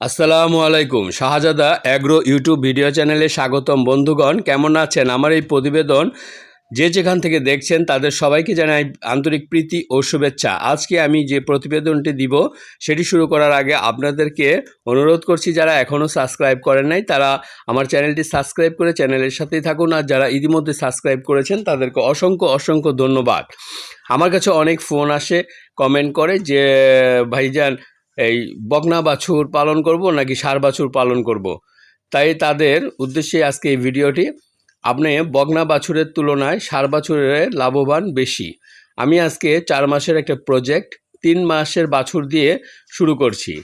আসসালামু আলাইকুম। শাহজাদা agro YouTube video চ্যানেলে স্বাগতম। বন্ধুগণ, কেমন আছেন? আমার এই প্রতিবেদন যে যেখান থেকে দেখছেন, তাদের সবাইকে জানাই আন্তরিক প্রীতি ও শুভেচ্ছা। আজকে আমি যে প্রতিবেদনটি দিব, সেটি শুরু করার আগে আপনাদেরকে অনুরোধ করছি, যারা এখনও সাবস্ক্রাইব করেন নাই, তারা আমার চ্যানেলটি সাবস্ক্রাইব করে চ্যানেলের সাথেই থাকুন। আর যারা ইতিমধ্যে সাবস্ক্রাইব করেছেন, তাদেরকে অসংখ্য অসংখ্য ধন্যবাদ। আমার কাছে অনেক ফোন আসে, কমেন্ট করে যে, ভাইজান এই বকনা বাছুর পালন করব নাকি ষাঁড় বাছুর পালন করব। তাই তাদের উদ্দেশ্যে আজকে এই ভিডিওটি। আপনি বকনা বাছুরের তুলনায় সার বাছুরের লাভবান বেশি। আমি আজকে চার মাসের একটা প্রজেক্ট তিন মাসের বাছুর দিয়ে শুরু করছি।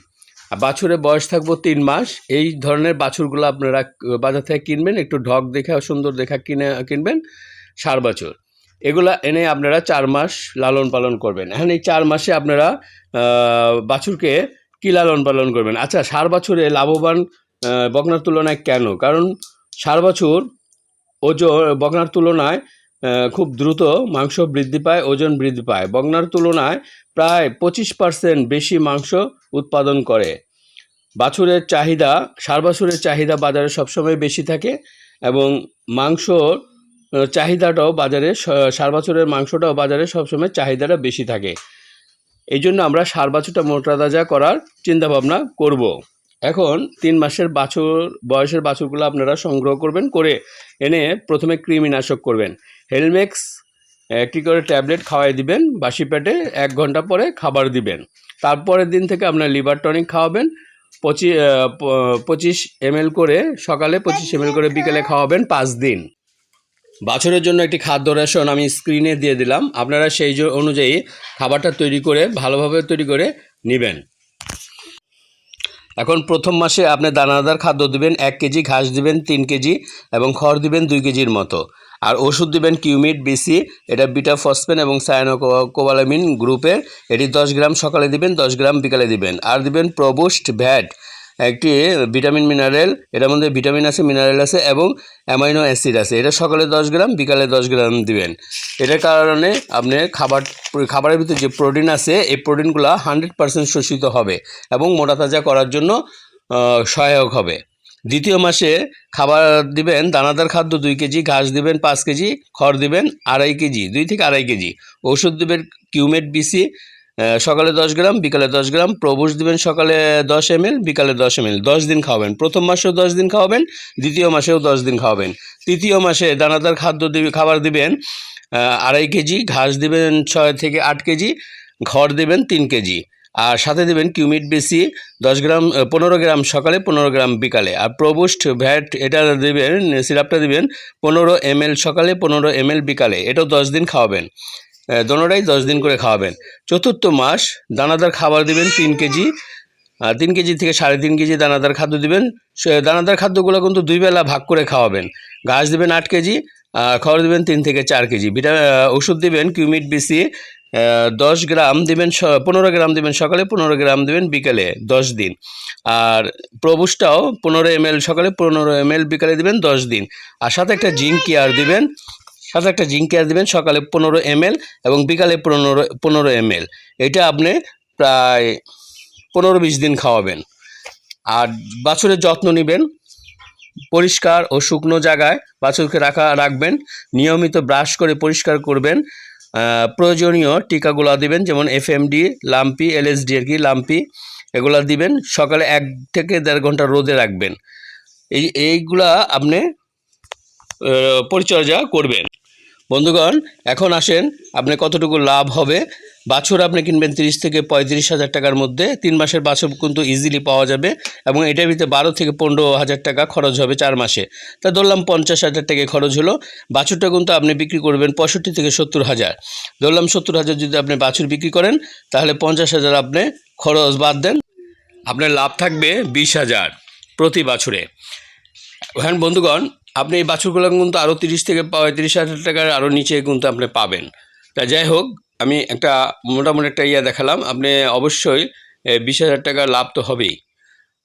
বাছুরের বয়স থাকব তিন মাস। এই ধরনের বাছুরগুলো আপনারা বাজার থেকে কিনবেন, একটু ঢক দেখা, সুন্দর দেখা কিনে কিনবেন সার বাছুর। এগুলা এনে আপনারা চার মাস লালন পালন করবেন। এখন এই চার মাসে আপনারা বাছুরকে কি লালন পালন করবেন? আচ্ছা সার বাছুরে লাভবান বকনার তুলনায় কেন? কারণ সার বাছুর ওজন, বকনার তুলনায় খুব দ্রুত মাংস বৃদ্ধি পায়, ওজন বৃদ্ধি পায়। বকনার তুলনায় প্রায় পঁচিশ পার্সেন্ট বেশি মাংস উৎপাদন করে। বাছুরের চাহিদা, সার বাছুরের চাহিদা বাজারে সবসময় বেশি থাকে এবং মাংসর চাহিদাটাও বাজারে স- ষাঁড় বাছুরের মাংসটাও বাজারে সবসময় চাহিদাটা বেশি থাকে। এই জন্য আমরা ষাঁড় বাছুরটা মোটা তাজা করার চিন্তা ভাবনা করব। এখন তিন মাসের বাছুর, বয়সের বাছুরগুলো আপনারা সংগ্রহ করবেন, করে এনে প্রথমে কৃমিনাশক করবেন। হেলমেক্স একটি করে ট্যাবলেট খাওয়াই দিবেন, বাসি পেটে এক ঘণ্টা পরে খাবার দিবেন। তারপরের দিন থেকে আপনার লিভার টনিক খাওয়াবেন পঁচিশ পঁচিশ এমএল করে, সকালে পঁচিশ এমএল করে বিকেলে খাওয়াবেন পাঁচ দিন। বাছরের জন্য একটি খাদ্য রেশন আমি স্ক্রিনে দিয়ে দিলাম। আপনারা সেই অনুযায়ী খাবারটা তৈরি করে, ভালোভাবে তৈরি করে নেবেন। এখন প্রথম মাসে আপনি দানাদার খাদ্য দিবেন, এক কেজি ঘাস দিবেন, তিন কেজি এবং খড় দিবেন দুই কেজির মতো। আর ওষুধ দিবেন কিউমিট বিসি, এটা বিটা ফসফেন এবং সায়ানো কোবালামিন গ্রুপের। এটি দশ গ্রাম সকালে দিবেন, দশ গ্রাম বিকালে দিবেন। আর দিবেন প্রবুস্ট ভ্যাট। একটি ভিটামিন মিনারেল, এটার মধ্যে ভিটামিন আছে, মিনারেল আছে এবং অ্যামাইনো অ্যাসিড আছে। এটা সকালে দশ গ্রাম, বিকালে দশ গ্রাম দিবেন। এটার কারণে আপনি খাবার, খাবারের ভিতরে যে প্রোটিন আছে, এই প্রোটিনগুলো হান্ড্রেড পার্সেন্ট শোষিত হবে এবং মোটা তাজা করার জন্য সহায়ক হবে। দ্বিতীয় মাসে খাবার দিবেন, দানাদার খাদ্য দুই কেজি, ঘাস দিবেন পাঁচ কেজি, খড় দিবেন আড়াই কেজি, দুই থেকে আড়াই কেজি। ওষুধ দিবেন কিউমেট বিসি সকালে দশ গ্রাম, বিকালে দশ গ্রাম প্রবুষ দিবেন সকালে দশ এম বিকালে দশ এম দশ দিন খাওয়াবেন। প্রথম মাসেও দশ দিন খাওয়াবেন, দ্বিতীয় মাসেও দশ দিন খাওয়াবেন। তৃতীয় মাসে দানাদার খাদ্য দিবে, খাবার দিবেন আড়াই কেজি, ঘাস দিবেন ছয় থেকে আট কেজি, ঘর দিবেন তিন কেজি। আর সাথে দেবেন কিউমিট বেশি, দশ গ্রাম পনেরো গ্রাম সকালে, পনেরো গ্রাম বিকালে। আর প্রবুস্ট ভ্যাট, এটা দেবেন, সিরাপটা দিবেন, পনেরো এম সকালে, পনেরো এম বিকালে। এটাও দশ দিন খাওয়াবেন। দোনোটাই দশ দিন করে খাওয়াবেন। চতুর্থ মাস দানাদার খাবার দিবেন তিন কেজি। তিন কেজি থেকে সাড়ে তিন কেজি দানাদার খাদ্য দিবেন। দানাদার খাদ্যগুলো কিন্তু দুই বেলা ভাগ করে খাওয়াবেন। ঘাস দিবেন আট কেজি খড় দিবেন তিন থেকে চার কেজি। ভিটা ওষুধ দিবেন কিউমিট, বিসি দশ গ্রাম দিবেন পনেরো গ্রাম দিবেন সকালে, পনেরো গ্রাম দিবেন বিকেলে, দশ দিন। আর প্রবুসটাও পনেরো এম সকালে, পনেরো এম বিকালে দিবেন দশ দিন। আর সাথে একটা জিঙ্ক কেয়ার দিবেন। সাথে একটা জিঙ্ক কেয়ার দিবেন, সকালে পনেরো এম এবং বিকালে পনেরো পনেরো এম এটা আপনি প্রায় পনেরো বিশ দিন খাওয়াবেন। আর বাছুরের যত্ন নেবেন, পরিষ্কার ও শুকনো জায়গায় বাছুরকে রাখা, রাখবেন, নিয়মিত ব্রাশ করে পরিষ্কার করবেন প্রয়োজনীয় টিকাগুলো দিবেন, যেমন এফএমডি, লাম্পি, এলএসডি আর কি, লাম্পি, এগুলো দিবেন, সকালে এক থেকে দেড় ঘণ্টা রোদে রাখবেন। এই, এইগুলা আপনি পরিচর্যা করবেন। বন্ধুগণ, এখন আসেন আপনি কতটুকু লাভ হবে? বাছুর আপনি কিনবেন তিরিশ থেকে পঁয়ত্রিশ হাজার টাকার মধ্যে। তিন মাসের বাছুর কিন্তু ইজিলি পাওয়া যাবে এবং এটার ভিতরে বারো থেকে পনেরো হাজার টাকা খরচ হবে চার মাসে। তা ধরলাম পঞ্চাশ হাজার টাকা খরচ হলো। বাছুরটা কিন্তু আপনি বিক্রি করবেন পঁয়ষট্টি থেকে সত্তর হাজার। ধরলাম সত্তর হাজার যদি আপনি বাছুর বিক্রি করেন, তাহলে পঞ্চাশ হাজার আপনি খরচ বাদ দেন। আপনার লাভ থাকবে বিশ হাজার প্রতি বাছুরে। হ্যাঁ বন্ধুগণ আপনি এই বাছুরগুলো কিন্তু আরও তিরিশ থেকে পঁয়ত্রিশ হাজার টাকার আরও নিচে কিন্তু আপনি পাবেন। তা যাই হোক, আমি একটা মোটামুটি একটা ইয়া দেখালাম। আপনি অবশ্যই বিশ হাজার টাকার লাভ তো হবেই।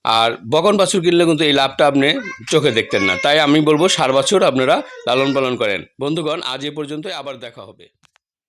আর বকন বাছুর কিনলে কিন্তু এই লাভটা আপনি চোখে দেখতেন না। তাই আমি বলব, সার বাছুর আপনারা লালন পালন করেন। বন্ধুগণ, আজ এ পর্যন্তই, আবার দেখা হবে।